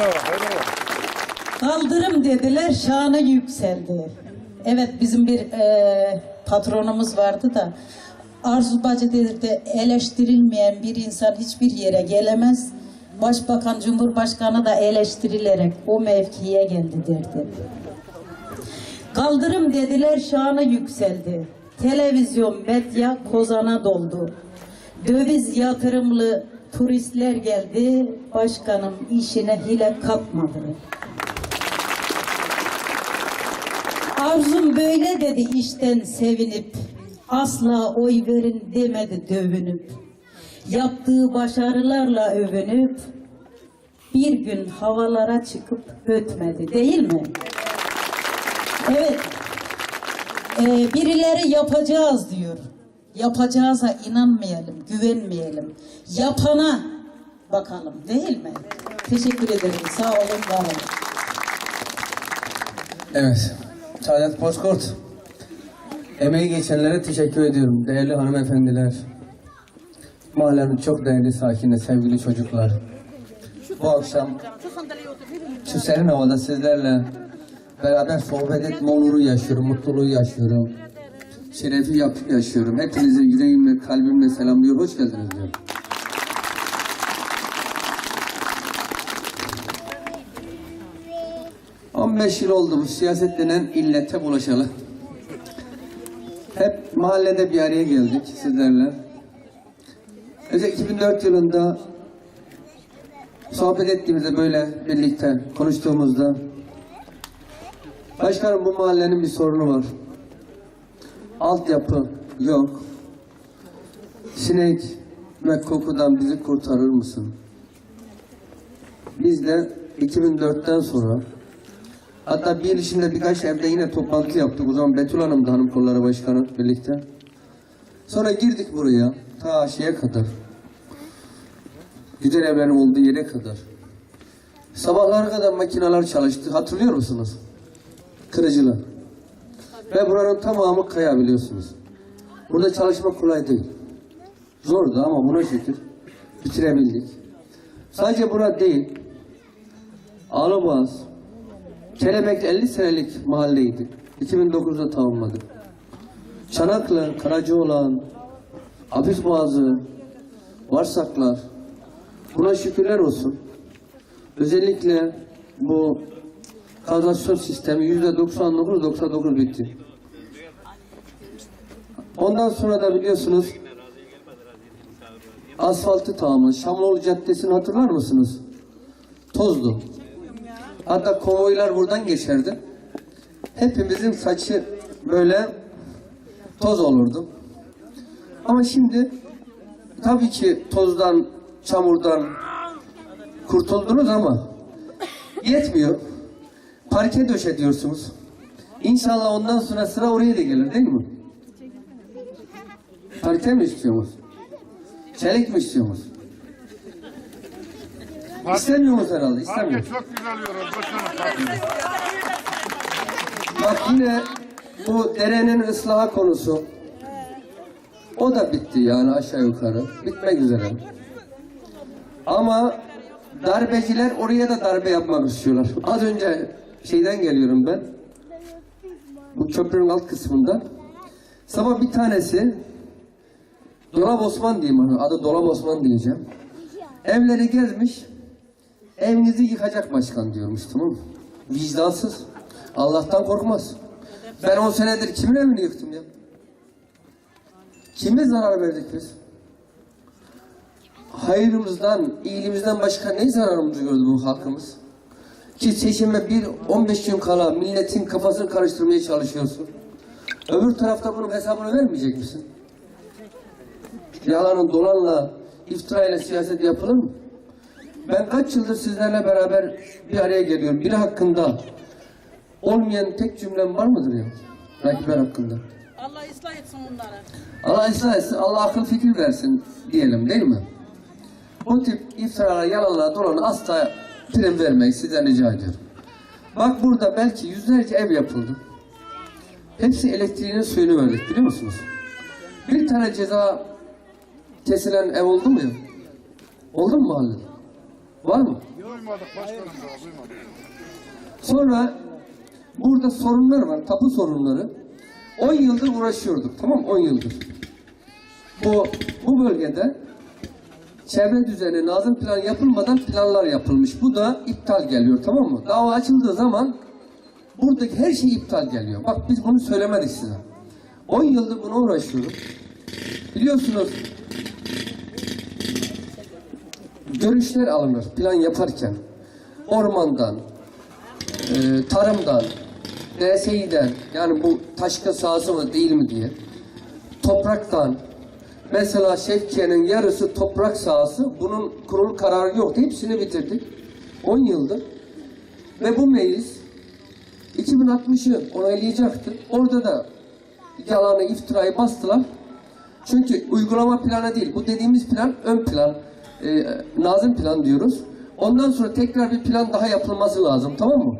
Bravo, bravo. Kaldırım dediler, şanı yükseldi. Evet bizim bir e, patronumuz vardı da Arzu Bacı dedi eleştirilmeyen bir insan hiçbir yere gelemez. Başbakan, Cumhurbaşkanı da eleştirilerek o mevkiye geldi derdi. Kaldırım dediler, şanı yükseldi. Televizyon, medya kozana doldu. Döviz yatırımlı turistler geldi, başkanım işine hile katmadı. Arzum böyle dedi işten sevinip, asla oy verin demedi dövünüp. Yaptığı başarılarla övünüp, bir gün havalara çıkıp ötmedi değil mi? Evet, Ee, birileri yapacağız diyor. Yapacağıza inanmayalım, güvenmeyelim. Yapana bakalım değil mi? Teşekkür ederim, sağ olun, var olun. Evet. Saadet Bozkurt. Emeği geçenlere teşekkür ediyorum. Değerli hanımefendiler. Mahallenin çok değerli sakini, sevgili çocuklar. Bu akşam şu serin havada sizlerle beraber sohbet etme onuru yaşıyorum, mutluluğu yaşıyorum. Şerefi yap yaşıyorum. Hepinizi yüreğimle, kalbimle selamlıyor. Hoş geldiniz diyorum. ...15 yıl oldu bu siyaset denen illete bulaşalı. Hep mahallede bir araya geldik sizlerle. Özellikle 2004 yılında sohbet ettiğimizde böyle birlikte konuştuğumuzda Başkanım bu mahallenin bir sorunu var. Altyapı yok. Sinek ve kokudan bizi kurtarır mısın? Biz de 2004'ten sonra hatta bir ilişimde birkaç evde yine toplantı yaptık. O zaman Betül Hanım da hanım kolları başkanı birlikte. Sonra girdik buraya ta şeye kadar. Güzel evlerin olduğu yere kadar. Sabahlara kadar makineler çalıştı. Hatırlıyor musunuz? Kırıcılar. Ve buranın tamamı kaya biliyorsunuz. Burada çalışmak kolay değil. Zordu ama buna şükür bitirebildik. Sadece bura değil. Ağlıboğaz, Kelebek 50 senelik mahalleydi. 2009'da tamamladık. Çanaklı, Karacaoğlan, Hafizboğazı, Varsaklar. Buna şükürler olsun. Özellikle bu kanalizasyon sistemi yüzde 99-99 bitti. Ondan sonra da biliyorsunuz asfaltı tamamı. Şamlıoğlu Caddesi'ni hatırlar mısınız? Tozdu. Hatta konvoylar buradan geçerdi. Hepimizin saçı böyle toz olurdu. Ama şimdi tabii ki tozdan, çamurdan kurtuldunuz ama yetmiyor. Parke döşetiyorsunuz. İnşallah ondan sonra sıra oraya da gelir değil mi? Parke mi istiyorsunuz? Çelik mi istiyorsunuz? İstemiyorsunuz herhalde, Parke istemiyorsunuz. çok güzel. Başkanım. Bak yine bu derenin ıslaha konusu. O da bitti yani aşağı yukarı. Bitmek üzere. Ama darbeciler oraya da darbe yapmak istiyorlar. Az önce şeyden geliyorum ben. Bu köprünün alt kısmında. Sabah bir tanesi Dolap Osman diyeyim onu. Adı Dolap Osman diyeceğim. Evleri gezmiş. Evinizi yıkacak başkan diyormuş tamam mı? Vicdansız. Allah'tan korkmaz. Ben 10 senedir kimin evini yıktım ya? Kime zarar verdik biz? Hayrımızdan, iyiliğimizden başka ne zararımızı gördü bu halkımız? Ki seçime bir 15 gün kala milletin kafasını karıştırmaya çalışıyorsun. Öbür tarafta bunun hesabını vermeyecek misin? Yalanın dolanla, iftirayla siyaset yapılır mı? Ben kaç yıldır sizlerle beraber bir araya geliyorum. Biri hakkında olmayan tek cümlem var mıdır ya? Rakipler hakkında. Allah ıslah etsin onları. Allah ıslah etsin, Allah akıl fikir versin diyelim değil mi? Bu tip iftiralara, yalanlara, dolanlara asla prim vermeyi sizden rica ediyorum. Bak burada belki yüzlerce ev yapıldı. Hepsi elektriğinin suyunu verdik biliyor musunuz? Bir tane ceza kesilen ev oldu mu ya? Oldu mu mahallede? Var mı? Duymadık başkanım daha duymadık. Sonra burada sorunlar var, tapu sorunları. 10 yıldır uğraşıyorduk, tamam mı? 10 yıldır. Bu, bu bölgede çevre düzeni, nazım plan yapılmadan planlar yapılmış. Bu da iptal geliyor, tamam mı? Dava açıldığı zaman buradaki her şey iptal geliyor. Bak biz bunu söylemedik size. 10 yıldır buna uğraşıyorum. Biliyorsunuz görüşler alınır plan yaparken. Ormandan, e, tarımdan, DSİ'den yani bu taşkın sahası mı değil mi diye topraktan mesela Şevkiye'nin yarısı toprak sahası bunun kurul kararı yoktu. Hepsini bitirdik. 10 yıldır ve bu meclis 2060'ı onaylayacaktı. Orada da yalanı iftirayı bastılar. Çünkü uygulama planı değil. Bu dediğimiz plan ön plan. E, nazım plan diyoruz. Ondan sonra tekrar bir plan daha yapılması lazım. Tamam mı?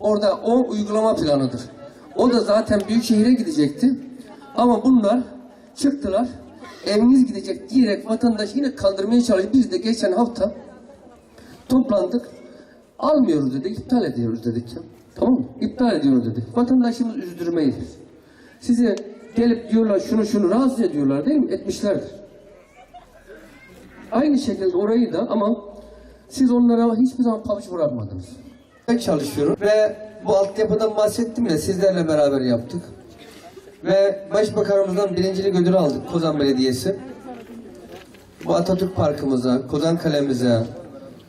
Orada o uygulama planıdır. O da zaten büyük şehire gidecekti. Ama bunlar çıktılar. Eviniz gidecek diyerek vatandaş yine kaldırmaya çalışıyor. Biz de geçen hafta toplandık. Almıyoruz dedik, iptal ediyoruz dedik. Tamam mı? İptal ediyoruz dedik. Vatandaşımız üzdürmeyiz. Size gelip diyorlar şunu şunu rahatsız ediyorlar değil mi? Etmişlerdir. Aynı şekilde orayı da ama siz onlara hiçbir zaman pabuç bırakmadınız. Ben çalışıyorum ve bu altyapıdan bahsettim ya sizlerle beraber yaptık. Ve Başbakanımızdan birincilik ödülü aldık Kozan Belediyesi. Bu Atatürk Parkımıza, Kozan Kale'mize,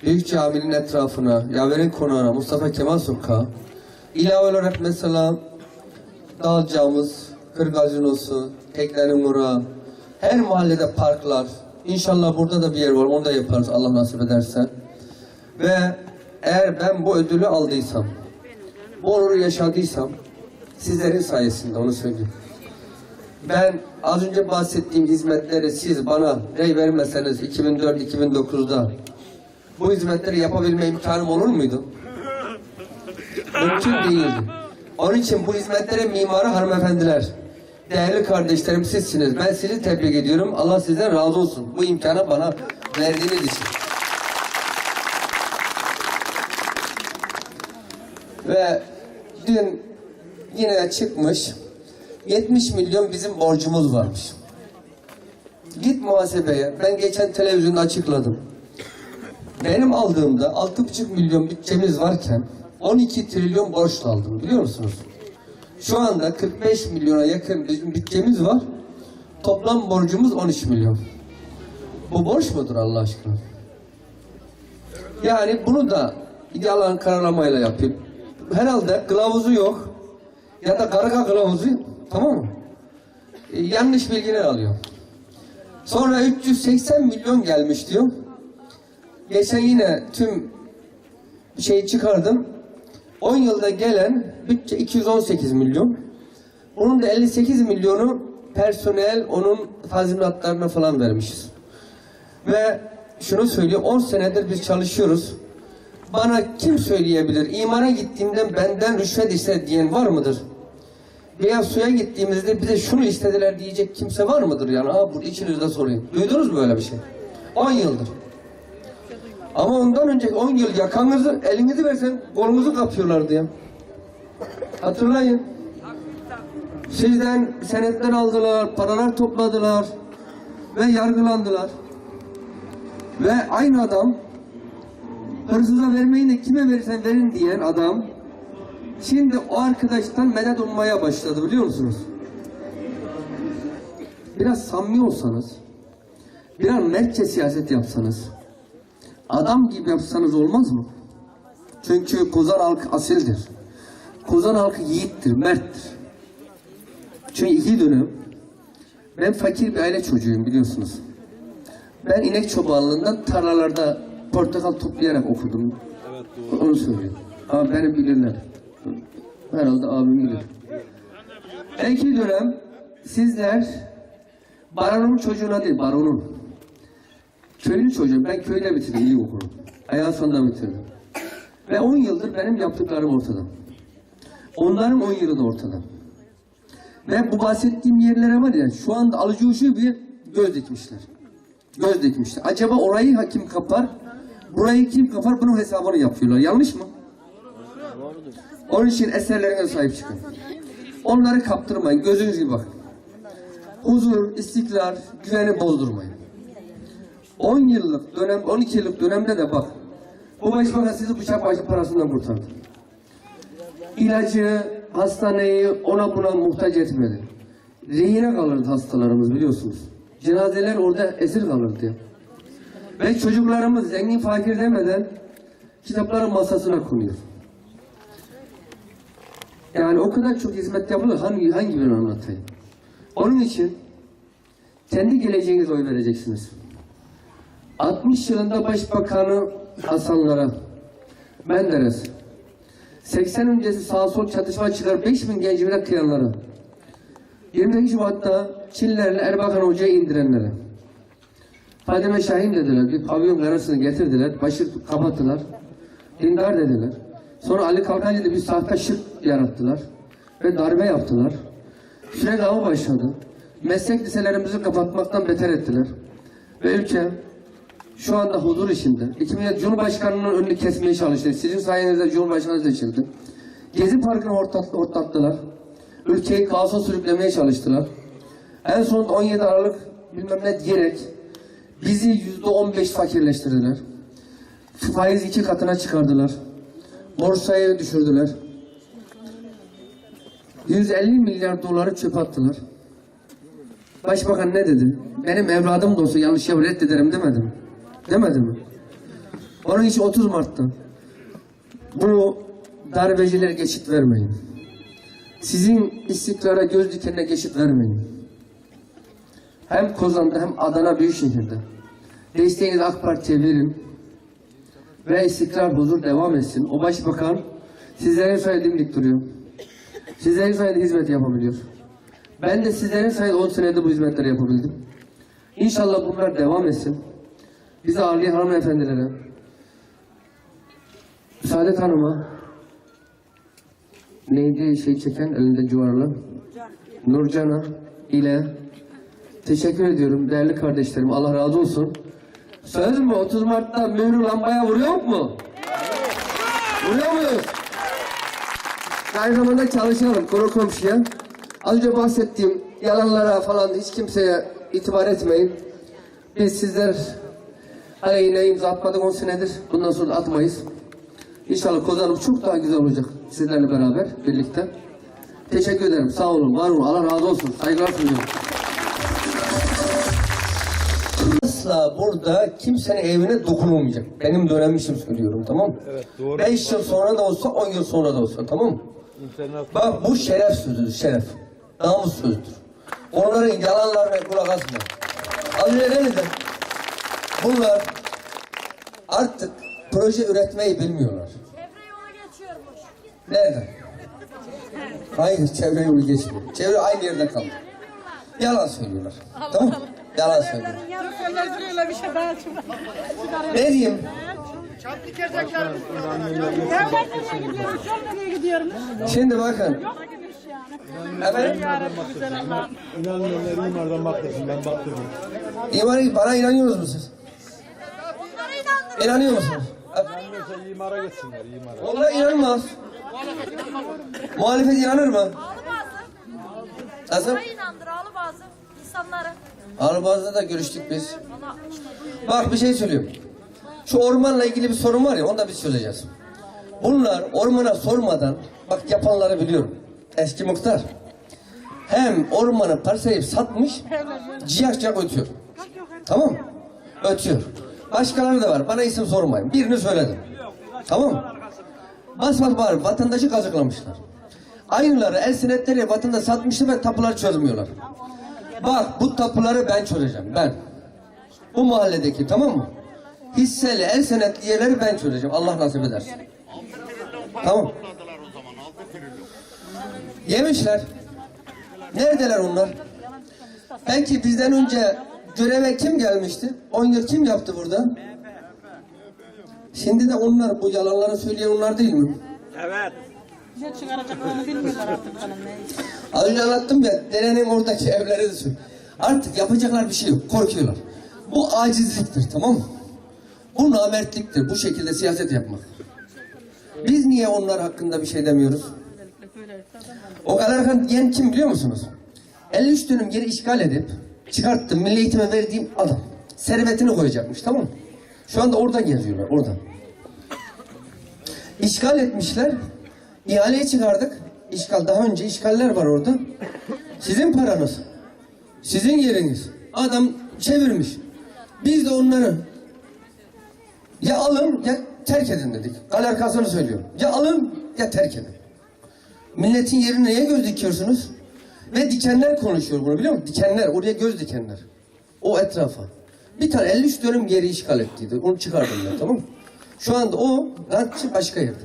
Büyük Cami'nin etrafına, Yaver'in Konağı'na, Mustafa Kemal Sokağı, ilave olarak mesela Dağılacağımız, Kırgazinosu, Teknenin Ura, her mahallede parklar, İnşallah burada da bir yer var, onu da yaparız Allah nasip ederse. Ve eğer ben bu ödülü aldıysam, bu onuru yaşadıysam, sizlerin sayesinde onu söyleyeyim. Ben az önce bahsettiğim hizmetleri siz bana rey vermeseniz 2004-2009'da bu hizmetleri yapabilme imkanım olur muydu? Mümkün değildi. Onun için bu hizmetlere mimarı hanımefendiler, değerli kardeşlerim sizsiniz. Ben sizi tebrik ediyorum. Allah sizden razı olsun. Bu imkanı bana verdiğiniz için. Ve dün yine çıkmış 70 milyon bizim borcumuz varmış. Git muhasebeye. Ben geçen televizyonda açıkladım. Benim aldığımda 6,5 milyon bütçemiz varken 12 trilyon borçla aldım biliyor musunuz? Şu anda 45 milyona yakın bizim bütçemiz var. Toplam borcumuz 13 milyon. Bu borç mudur Allah aşkına? Yani bunu da yalan karalamayla yapayım. Herhalde kılavuzu yok. Ya da karga kılavuzu tamam mı? E, yanlış bilgiler alıyor. Sonra 380 milyon gelmiş diyor. Geçen yine tüm şeyi çıkardım. 10 yılda gelen bütçe 218 milyon. Bunun da 58 milyonu personel onun tazminatlarına falan vermişiz. Ve şunu söylüyor 10 senedir biz çalışıyoruz. Bana kim söyleyebilir? İmara gittiğimde benden rüşvet istedi diyen var mıdır? Veya suya gittiğimizde bize şunu istediler diyecek kimse var mıdır yani? Aa burada içinizde sorayım. Duydunuz mu böyle bir şey? 10 yıldır. Ama ondan önceki 10 yıl yakanızı, elinizi versen kolunuzu kapıyorlardı ya. Hatırlayın. Sizden senetler aldılar, paralar topladılar ve yargılandılar. Ve aynı adam hırsıza vermeyin de kime verirsen verin diyen adam şimdi o arkadaştan medet ummaya başladı biliyor musunuz? Biraz samimi olsanız, biraz mertçe siyaset yapsanız, adam gibi yapsanız olmaz mı? Çünkü Kozan halkı asildir. Kozan halkı yiğittir, merttir. Çünkü iki dönem ben fakir bir aile çocuğuyum biliyorsunuz. Ben inek çobanlığından tarlalarda portakal toplayarak okudum. Onu söyleyeyim. Ama beni bilirler. Herhalde abim bilir. İki dönem sizler baronun çocuğuna değil, baronun. Köylü çocuğum. Ben köyde bitirdim ilkokulu. Ayağı sonunda bitirdim. Ve 10 yıldır benim yaptıklarım ortada. Onların 10 yılı da ortada. Ve bu bahsettiğim yerlere var ya şu anda alıcı uçu bir göz dikmişler. Göz dikmişler. Acaba orayı hakim kapar Burayı kim kapar bunun hesabını yapıyorlar. Yanlış mı? Onun için eserlerine sahip çıkın. Onları kaptırmayın. Gözünüz gibi bakın. Huzur, istikrar, güveni bozdurmayın. 10 yıllık dönem, 12 yıllık dönemde de bak. Bu başbakan sizi bıçak başı parasından kurtardı. İlacı, hastaneyi ona buna muhtaç etmedi. Rehine kalırdı hastalarımız biliyorsunuz. Cenazeler orada esir kalırdı. Ve çocuklarımız zengin fakir demeden kitapların masasına konuyor. Yani o kadar çok hizmet yapılır. Hangi, hangi birini anlatayım? Onun için kendi geleceğinize oy vereceksiniz. 60 yılında Başbakanı Hasanlara, Menderes, 80 öncesi sağ sol çatışma çıkar 5000 gencimine kıyanlara, 28 Şubat'ta Çinlerle Erbakan Hoca'yı indirenlere, Fadime Şahin dediler, bir pavyon karısını getirdiler, başı kapattılar, dindar dediler. Sonra Ali Kalkancı'da bir sahte şirk yarattılar ve darbe yaptılar. Sürekli av başladı. Meslek liselerimizi kapatmaktan beter ettiler. Ve ülke şu anda huzur içinde. 2000 Cumhurbaşkanı'nın önünü kesmeye çalıştı. Sizin sayenizde Cumhurbaşkanı seçildi. Gezi Parkı'nı ortak, ortaktılar. Ülkeyi kaosa sürüklemeye çalıştılar. En son 17 Aralık bilmem ne diyerek bizi yüzde 15 fakirleştirdiler. Faiz iki katına çıkardılar. Borsayı düşürdüler. 150 milyar doları çöpe attılar. Başbakan ne dedi? Benim evladım da olsa yanlış yapı reddederim demedi mi? Demedi mi? Onun için 30 Mart'ta bu darbecilere geçit vermeyin. Sizin istikrara göz dikenine geçit vermeyin. Hem Kozan'da hem Adana Büyükşehir'de. Desteğinizi AK Parti'ye verin. Ve istikrar, huzur devam etsin. O başbakan sizlerin sayede dik duruyor. Sizlerin sayede hizmet yapabiliyor. Ben de sizlerin sayede 10 senede bu hizmetleri yapabildim. İnşallah bunlar devam etsin. Bizi ağırlayan hanımefendilere, Saadet Hanım'a, neydi şey çeken elinde cuvarlı? Nurcan'a ile teşekkür ediyorum değerli kardeşlerim. Allah razı olsun. Söz mü? 30 Mart'ta mührü lambaya vuruyor mu? Vuruyor muyuz? Aynı zamanda çalışalım konu komşuya. Az önce bahsettiğim yalanlara falan hiç kimseye itibar etmeyin. Biz sizler aleyhine imza atmadık 10 senedir. Bundan sonra atmayız. İnşallah Kozan'ım çok daha güzel olacak sizlerle beraber birlikte. Teşekkür ederim. Sağ olun, var olun. Allah razı olsun. Saygılar sunuyorum. Asla burada kimsenin evine dokunulmayacak. Benim dönemmişim söylüyorum tamam mı? Evet doğru. Beş yıl sonra da olsa, on yıl sonra da olsa tamam mı? Bak bu şeref sözüdür, şeref. Namus sözüdür. Onların yalanlarına kulak asma. Az önce ne dedim? Bunlar artık proje üretmeyi bilmiyorlar. Çevre yolu geçiyormuş. Nerede? Hayır, çevre yolu geçmiyor. Çevre aynı yerde kaldı. Yalan söylüyorlar. Tamam mı? Yalan söylüyorlar. Öyle bir şey daha. Ne diyeyim? Ya ben nereye gidiyorum? Şimdi bakın. Efendim? Güzel Allah. İnanmayanlar imardan baktırsın ben baktırdım. İmanı, bana inanıyorsunuz mu siz? İnanıyor musunuz? Mesela imara gitsinler imara. Onlar inanmaz. Muhalefet inanır mı? Nasıl? Onlara inandır ağlı bazı. insanları. Arabazda da görüştük biz. Bak bir şey söyleyeyim. Şu ormanla ilgili bir sorun var ya onu da biz çözeceğiz. Bunlar ormana sormadan bak yapanları biliyorum. Eski muhtar. Hem ormanı parsayıp satmış ciyak ciyak ötüyor. Tamam mı? Ötüyor. Başkaları da var. Bana isim sormayın. Birini söyledim. Tamam mı? Bas bas bağırıp vatandaşı kazıklamışlar. Aynıları el senetleri vatandaş satmıştı ve tapuları çözmüyorlar. Bak bu tapuları ben çözeceğim. Ben. Bu mahalledeki tamam mı? Hisseli el senetli yerleri ben çözeceğim. Allah nasip ederse. Tamam. Yemişler. Neredeler onlar? Belki bizden önce göreve kim gelmişti? 10 yıl kim yaptı burada? Şimdi de onlar bu yalanları söyleyen onlar değil mi? ne çıkaracaklarını bilmiyorlar artık canım. neyse. Az önce anlattım ya, derenin oradaki evleri düşün. Artık yapacaklar bir şey yok, korkuyorlar. Bu acizliktir, tamam mı? Bu namertliktir. Bu şekilde siyaset yapmak. Biz niye onlar hakkında bir şey demiyoruz? O Galerkan diyen kim biliyor musunuz? 53 dönüm yeri işgal edip çıkarttım milli eğitime verdiğim adam. Servetini koyacakmış tamam mı? Şu anda oradan geziyorlar oradan. İşgal etmişler. İhaleye çıkardık. İşgal daha önce işgaller var orada. Sizin paranız. Sizin yeriniz. Adam çevirmiş. Biz de onları ya alın ya terk edin dedik. Galerkasını söylüyorum. Ya alın ya terk edin. Milletin yerine neye göz dikiyorsunuz? Ve dikenler konuşuyor bunu biliyor musun? Dikenler, oraya göz dikenler. O etrafa. Bir tane 53 dönüm yeri işgal ettiydi. Onu çıkardım ben tamam mı? Şu anda o rantçı başka yerde.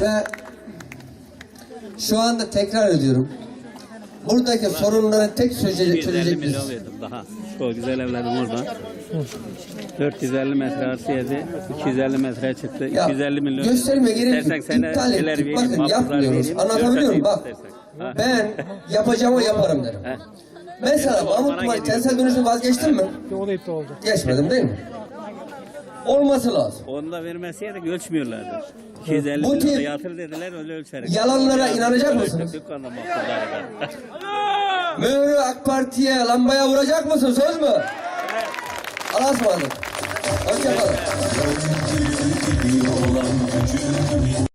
Ve şu anda tekrar ediyorum. Buradaki sorunları tek çözecek, 250 çözecek milyon biz. verdim daha. Çok güzel evlerim orada. 450 metre artı yedi. 250 metre çıktı. Ya, 250 milyon. gösterme gerek yok. İstersen sana İptal şeyler ettik. vereyim, Bakın mahpuslar yapmıyoruz. vereyim, Anlatabiliyor muyum? Bak istersen. Ha. ben yapacağımı yaparım derim. He. Mesela Mahmut Kumar gidiyoruz. kentsel dönüşüm vazgeçtin mi? O da iptal oldu. Geçmedim değil mi? Olması lazım. Onu da vermeseydik ölçmüyorlardı. 250 Bu da tip yatır dediler öyle ölçerek. yalanlara inanacak mısınız? Dükkanda mahpuslar. Mührü AK Parti'ye lambaya vuracak mısın? Söz mü? Allah'a ısmarladık. Hoşçakalın.